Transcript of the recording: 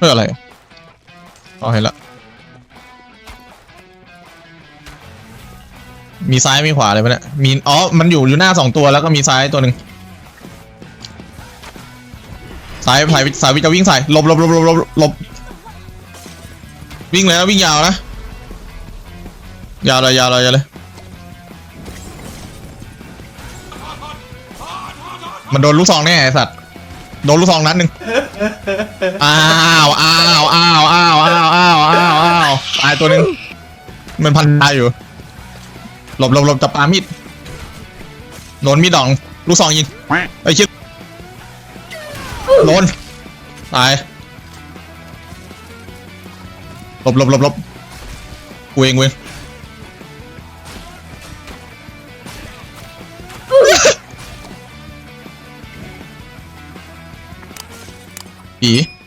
เพื่ออะไรเอาเห็นละ มีซ้ายมีขวาเลยปะเนี่ย มี อ๋อ มันอยู่อยู่หน้าสองตัวแล้วก็มีซ้ายตัวหนึ่งซ้ายสายสายวิจะวิ่งใส่หลบหลบหลบหลบหลบหลบวิ่งเลยนะวิ่งยาวนะ ยาวเลยยาวเลยยาวเลยมันโดนลูกซองแน่ไอ้สัตว์ โดนลูกซองนัดหนึ่งอ้าวอ้าวอ้าวอ้าวอ้าวอ้าวอ้าวอ้าวตายตัวหนึ่งมันพันตายอยู่ หลบหลบหลบจับปามีดโดนมีดดอง ลูกซองยิงไอ้ชิบโดนตายหลบหลบหลบหลบกูเองกูเอง И.